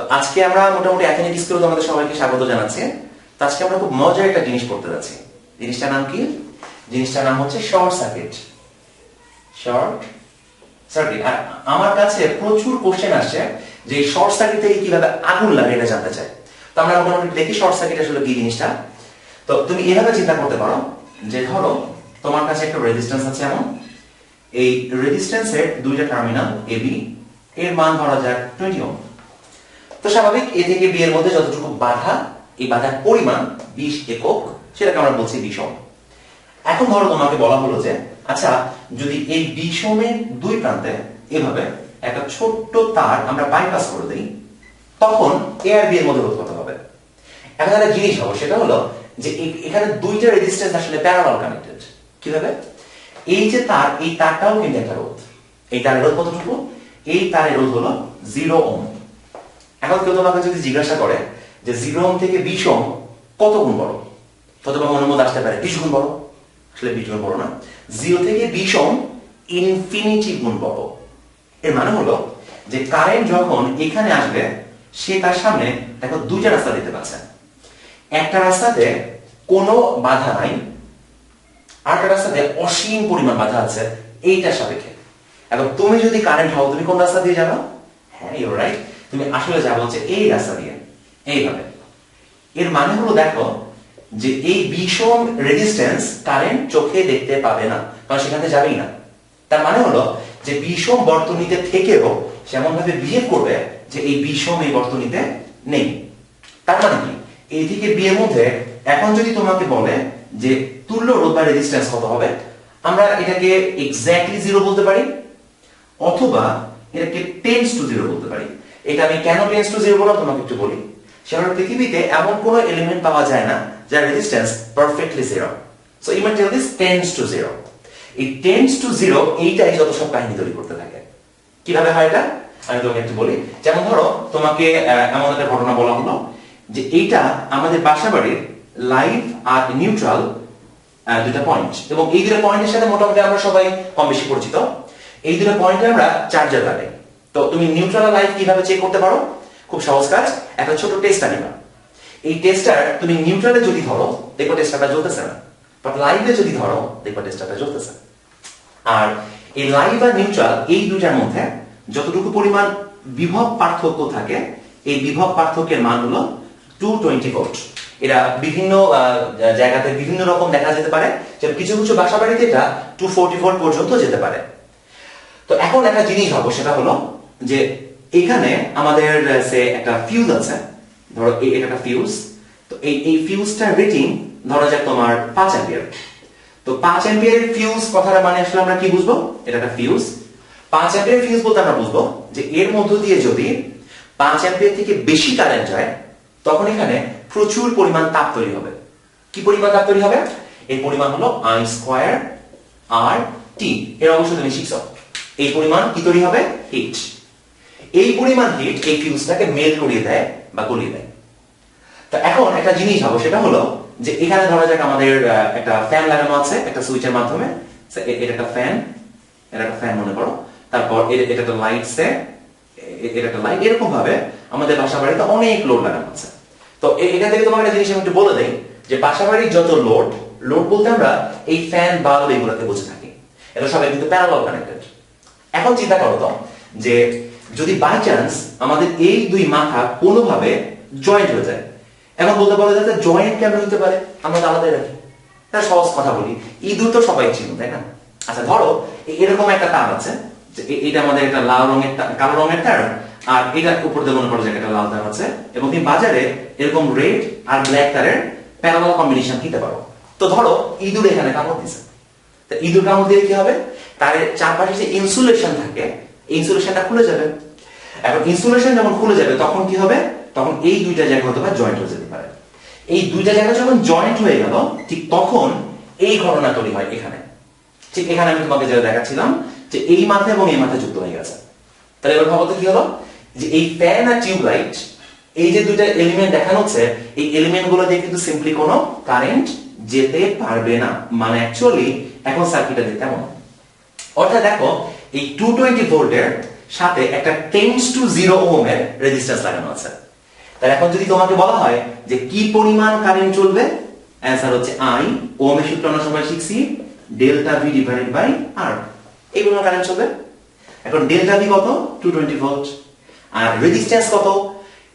তো আজকে আমরা মোটামুটি অ্যাথেনিক স্কুলে তোমাদের সবাইকে স্বাগত জানাচ্ছি। তো আজকে আমরা খুব মজার একটা জিনিস পড়তে যাচ্ছি। জিনিসটার নাম কি? জিনিসটার নাম হচ্ছে শর্ট সার্কিট শর্ট সার্কিট আর আমার কাছে প্রচুর কোশ্চেন আসছে যে শর্ট সার্কিট থেকে কীভাবে আগুন লাগে এটা জানতে চাই। তো আমরা মোটামুটি দেখি শর্ট সার্কিট আসলে কি জিনিসটা। তো তুমি এভাবে চিন্তা করতে পারো যে ধরো তোমার কাছে একটা রেজিস্ট্যান্স আছে এমন। এই রেজিস্ট্যান্সের দুইটা টার্মিনাল এ বি এর মান ধরা যাক টোয়েন্টি ওম তো স্বাভাবিক, এ থেকে বি এর মধ্যে যতটুকু বাধা, এই বাধার পরিমাণ, বিশ একক, সেটাকে আমরা বলছি বিষম। এখন ধরো তোমাকে বলা হলো যে আচ্ছা যদি এই বিষমের দুই প্রান্তে এভাবে একটা ছোট্ট তার আমরা বাইপাস করে দিই, তখন এ আর বি এর মধ্যে রোধ কত হবে। এখন একটা জিনিস হব সেটা হলো যে এখানে দুইটা রেজিস্ট্যান্স আসলে প্যারালাল কানেক্টেড কীভাবে? এই যে তার, এই তারটাও কিন্তু একটা রোধ। এই তারের রোধ কতটুকু? এই তারের রোধ হলো জিরো ওম এখন কেউ তোমাকে যদি জিজ্ঞাসা করে যে জিরো ওম থেকে বিশ ওম কত গুণ বড়? তোমার মনের মধ্যে আসতে পারে, বিশ গুণ বড়? আসলে বিশ গুণ বড় না। জিরো থেকে বিশ ওম ইনফিনিটি গুণ বড়। এর মানে হলো যে কারেন্ট যখন এখানে আসবে, সে তার সামনে দেখো দুইটা রাস্তা দিতে পারছে একটা রাস্তাতে কোনো বাধা নাই, আরেকটা রাস্তাতে অসীম পরিমাণ বাধা আছে, এইটার সাপেক্ষে। এখন তুমি যদি কারেন্ট হও, তুমি কোন রাস্তা দিয়ে যাবে? হ্যাঁ ইউর রাইট তুমি আসলে যাবে হচ্ছে এই রাস্তা দিয়ে, এইভাবে। এর মানে হলো দেখো যে এই বিষম রেজিস্ট্যান্স কারেন্ট চোখে দেখতে পাবে না, কারণ সেখানে যাবেই না। তার মানে হলো যে বিষম বর্তনীতে থেকেও সেমন ভাবে বিহেভ করবে যে এই বিষম এই বর্তনীতে নেই। তার মানে কি? এই থেকে মধ্যে এখন যদি তোমাকে বলে যে তুল্য রোধ বা রেজিস্ট্যান্স কত হবে, আমরা এটাকে এক্স্যাক্টলি জিরো বলতে পারি, অথবা এটাকে টেন্স টু জিরো বলতে পারি। এটা আমি কেন টেন্স টু জিরো বললাম তোমাকে একটু বলি। সেটা পৃথিবীতে এমন কোনো এলিমেন্ট পাওয়া যায় না যার resistance perfectly zero so you tell this tens to zero এই টেন্স টু জিরো এইটাই যত সব কাহিনী তৈরি করতে থাকে। কীভাবে হয় এটা? আমি তোমাকে একটু বলি। যেমন ধরো, তোমাকে এমন একটা ঘটনা বলা হলো যে এইটা আমাদের বাসা বাড়ির লাইভ আর নিউট্রাল দুটা পয়েন্ট এবং এই দুটো পয়েন্টের সাথে মোটামুটি আমরা সবাই কম বেশি পরিচিত। এই দুটো পয়েন্টে আমরা চার্জার লাগাই। তো তুমি নিউট্রাল লাইভ কীভাবে চেক করতে পারো? খুব সহজ কাজ, একটা ছোট টেস্টার নিবা। এই টেস্টার তুমি নিউট্রালে যদি ধরো, দেখো টেস্টারটা জ্বলতেছে না। বাট লাইভে যদি ধরো, দেখো টেস্টারটা জ্বলতেছে। আর এই লাইভ আর নিউট্রাল এই দুইটার মধ্যে যতটুকু পরিমাণ বিভব পার্থক্য থাকে, এই বিভব পার্থক্যের মান হলো টু টোয়েন্টি ভোল্ট এরা বিভিন্ন জায়গাতে বিভিন্ন রকম দেখা যেতে পারে যেমন কিছু কিছু বাসা বাড়িতে এটা টু ফোরটি ভোল্ট পর্যন্ত যেতে পারে। তো এখন একটা জিনিস হব সেটা হলো যে এখানে আমাদের সে একটা ফিউজ আছে। ধরো এই- এটা একটা ফিউজ তো এই এই ফিউজটার রেটিং ধরা যাক তোমার পাঁচ অ্যাম্পিয়ার তো পাঁচ অ্যাম্পিয়ারের ফিউজ কথাটা মানে আসলে আমরা কি বুঝব? এটা একটা ফিউজ পাঁচ অ্যাম্পিয়ার ফিউজ বলতে আমরা বুঝব যে এর মধ্য দিয়ে যদি পাঁচ অ্যাম্পিয়ার থেকে বেশি কারেন্ট যায়, তখন এখানে প্রচুর পরিমাণ তাপ তৈরি হবে। কি পরিমাণ তাপ তৈরি হবে? এর পরিমাণ হলো আই স্কোয়ার আর টি এর অবশ্য তুমি শিখছ। এই পরিমাণ কি তৈরি হবে? হিট এই পরিমাণ হিট এই ফিউজটাকে মেল করিয়ে দেয় বা গলিয়ে দেয়। তো এখন একটা জিনিস হবে সেটা হলো যে এখানে ধরা যাক আমাদের একটা ফ্যান লাগানো আছে, একটা সুইচের মাধ্যমে। এটা একটা ফ্যান এটা একটা ফ্যান মনে করো। তারপর এটা লাইট সে এটা একটা লাইট এরকম ভাবে আমাদের বাসা বাড়িতে অনেক লোড লাগানো আছে। তো থেকে তোমার একটা জিনিস আমি একটু বলে দেই, যে বাসা বাড়ির যত লোড লোড বলতে আমরা এই ফ্যান বাল্ব এগুলোকে বুঝে থাকি। এটা সবাই কিন্তু প্যারালাল কানেক্টেড এখন চিন্তা করো তো, যে যদি বাই চান্স আমাদের এই দুই মাথা কোনোভাবে জয়েন্ট হয়ে যায়, এখন বলতে পারো যে জয়েন্ট কেমন হতে পারে? আমরা আলাদা রাখি। তার সহজ কথা বলি। ইঁদুর তো সবাই চিনো, তাই না? আচ্ছা ধরো এরকম একটা তার আছে এটা আমাদের একটা লাল রঙের কালো রঙের তার আর এটার উপর দিয়ে মনে করো যে একটা লাল তার আছে, এবং তুমি বাজারে এরকম রেড আর ব্ল্যাক তারের প্যারালাল কম্বিনেশন কিনতে পারো। তো ধরো, ইঁদুর এখানে কামড় দিছে। তা ইঁদুর কামড় দিলে কি হবে? তার চারপাশে যে ইনসুলেশন থাকে ইনসুলেশনটা খুলে যাবে। এখন ইনসুলেশন যখন খুলে যাবে, তখন কি হবে? তখন এই দুইটা জায়গা হতে পারে জয়েন্ট হয়ে যেতে পারে। এই দুইটা জায়গা যখন জয়েন্ট হয়ে গেল, ঠিক তখন এই ঘটনা তৈরি হয় এখানে। ঠিক এখানে আমি তোমাকে যেটা দেখাচ্ছিলাম, যে এই মাথা এবং এই মাথা যুক্ত হয়ে গেছে। তাহলে এবার ভাবো কি হলো? যে এই ফ্যান আর টিউব লাইট এই যে দুইটা এলিমেন্ট দেখানো হচ্ছে, এই এলিমেন্টগুলো দিয়ে কিন্তু সিম্পলি কোনো কারেন্ট যেতে পারবে না। মানে অ্যাকচুয়ালি এখন সার্কিটটা দেখতে এমন। অর্থাৎ দেখো এই টু টোয়েন্টি ভোল্টের সাথে একটা টেন্স টু জিরো ওহমের রেজিস্ট্যান্স লাগানো আছে। তাহলে এখন যদি তোমাকে বলা হয় যে কি পরিমাণ কারেন্ট চলবে অ্যান্সার হচ্ছে আই ওহমের সূত্র আমরা শিখছি delta V divided by R এই পরিমাণ কারেন্ট চলবে। এখন ডেল্টা ভি কত? টু টোয়েন্টি ভোল্ট আর রেজিস্ট্যান্স কত?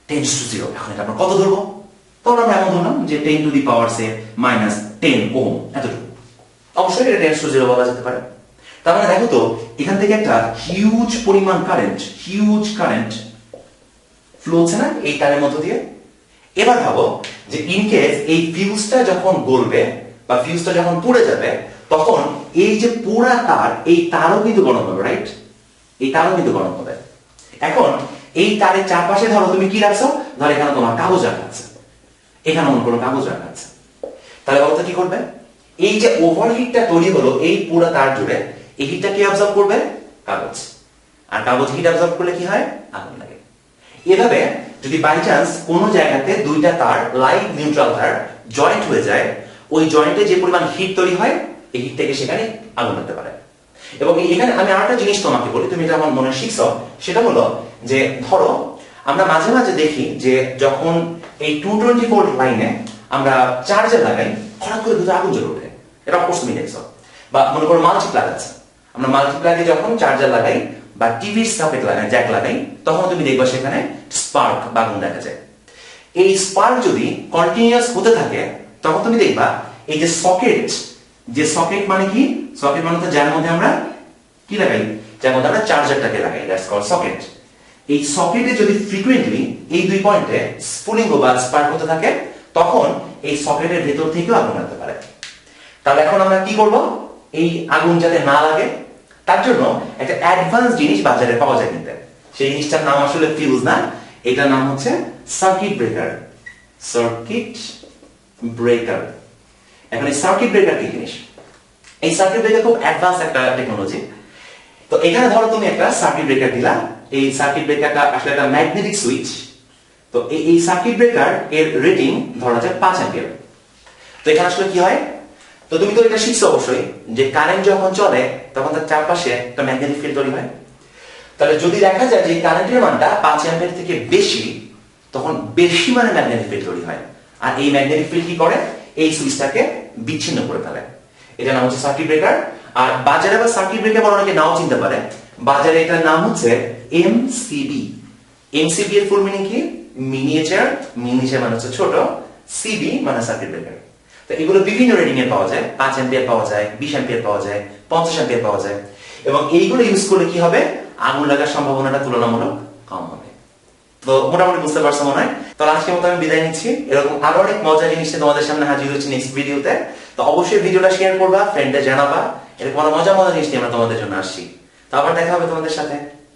টেন্স টু জিরো এখন এটা আমরা কত ধরবো? তখন আমরা এমন ধরলাম যে ten to the power say minus ten ohm এতটুকু। অবশ্যই এটা টেন্স টু জিরো বলা যেতে পারে। তার মানে দেখো তো, এখান থেকে একটা হিউজ পরিমাণ কারেন্ট হিউজ কারেন্ট ফ্লো হচ্ছে না এই তারের মধ্য দিয়ে? এবার ভাবো যে ইন কেস এই ফিউজটা যখন গলবে বা ফিউজটা যখন পুড়ে যাবে, তখন এই যে পুরা তার, এই তারও কিন্তু গরম হবে রাইট এই তারও কিন্তু গরম হবে। এখন এই তারের চারপাশে ধরো তুমি কি রাখছো? ধরো এখানে তোমার কাগজ রাখা আছে। এখানে অন্য কোনো কাগজ রাখা আছে। তাহলে বলতো কি করবে? এই যে ওভারহিটটা তৈরি হলো এই পুরো তার জুড়ে এই হিটটা কি অবজার্ভ করবে? কাগজ। আর কাগজ হিট অবজার্ভ করলে কি হয়? আগুন লাগে। এভাবে যদি বাই চান্স কোন জায়গাতে দুইটা তার লাইট নিউট্রাল তার জয়েন্ট হয়ে যায়, ওই জয়েন্টে যে পরিমাণ হিট তৈরি হয়, এই হিট থেকে সেখানে আগুন লাগতে পারে। এবং এখানে আমি আরেকটা জিনিস তোমাকে বলি, তুমি এটা আমার মনে শিখছ, সেটা হলো যে ধরো, আমরা মাঝে মাঝে দেখি যে যখন এই টু টোয়েন্টি ভোল্ট লাইনে আমরা চার্জে লাগাই, হঠাৎ করে দুটো আগুন জ্বলে ওঠে। এটা অফকোর্স তুমি দেখছ। বা মনে করো মাল্টিপ্লাগ আছে আমরা মাল্টিপ্লাগে যখন চার্জার লাগাই বা টিভির সকেট লাগাই জ্যাক লাগাই, তখন তুমি দেখবা সেখানে স্পার্ক বা আগুন দেখা যায়। এই স্পার্ক যদি কন্টিনিউয়াস হতে থাকে, তখন তুমি দেখবা এই যে সকেট যে সকেট মানে কি? সকেট মানে তো যার মধ্যে আমরা কি লাগাই? যার মধ্যে আমরা চার্জারটাকে লাগাই দ্যাটস কল সকেট এই সকেটে যদি ফ্রিকুয়েন্টলি এই দুই পয়েন্টে স্ফুলিঙ্গ বা স্পার্ক হতে থাকে, তখন এই সকেটের ভেতর থেকেও আগুন লাগতে পারে। তাহলে এখন আমরা কি করব? এই আগুন যাতে না লাগে তার জন্য একটা অ্যাডভান্স জিনিস বাজারে পাওয়া যায় কিনতে। সেই জিনিসটার নাম আসলে ফিউজ না, এটার নাম হচ্ছে সার্কিট ব্রেকার সার্কিট ব্রেকার এখন এই সার্কিট ব্রেকার কি জিনিস? এই সার্কিট ব্রেকার খুব অ্যাডভান্স একটা টেকনোলজি তো এখানে ধরো তুমি একটা সার্কিট ব্রেকার দিলা। এই সার্কিট ব্রেকারটা আসলে একটা ম্যাগনেটিক সুইচ তো এই সার্কিট ব্রেকার এর রেটিং ধরা যায় পাঁচ অ্যাম্পিয়ার তো এখানে আসলে কি হয়? তো তুমি তো এটা শিখছো অবশ্যই যে কারেন্ট যখন চলে, তখন তার চারপাশে একটা ম্যাগনেটিক ফিল্ড তৈরি হয়। তাহলে যদি দেখা যায় যে কারেন্টের মানটা পাঁচ অ্যাম্পিয়ার থেকে বেশি, তখন বেশি মানে ম্যাগনেটিক ফিল্ড তৈরি হয়। আর এই ম্যাগনেটিক ফিল্ড কি করে? এই সুইচটাকে বিচ্ছিন্ন করে ফেলে। এটা নাম হচ্ছে সার্কিট ব্রেকার আর বাজারে বা সার্কিট ব্রেকার বড় অনেকে নাও চিনতে পারে। বাজারে এটার নাম হচ্ছে এমসিবি এমসিবি এর ফুল মিনিং কি? মিনিয়েচার মিনিয়েচার মানে হচ্ছে ছোট। সিবি মানে সার্কিট ব্রেকার তো এগুলো বিভিন্ন রেটিং এ পাওয়া যায়, পাঁচ অ্যাম্পিয়ার পাওয়া যায়, বিশ অ্যাম্পিয়ার পাওয়া যায়, পঞ্চাশ অ্যাম্পিয়ার পাওয়া যায়। এবং এইগুলো ইউজ করলে কি হবে? আগুন লাগার সম্ভাবনাটা তুলনামূলক কম হবে। তো মোটামুটি বুঝতে পারছ মনে হয়? তো আজকের মতো আমি বিদায় নিচ্ছি। এরকম আরও অনেক মজার জিনিস তোমাদের সামনে হাজির হচ্ছি নেক্সট ভিডিওতে তো অবশ্যই ভিডিওটা শেয়ার করবা ফ্রেন্ডে জানাবা। এরকম আরও মজা মজা জিনিস নিয়ে আমরা তোমাদের জন্য আসছি। তো আবার দেখা হবে তোমাদের সাথে।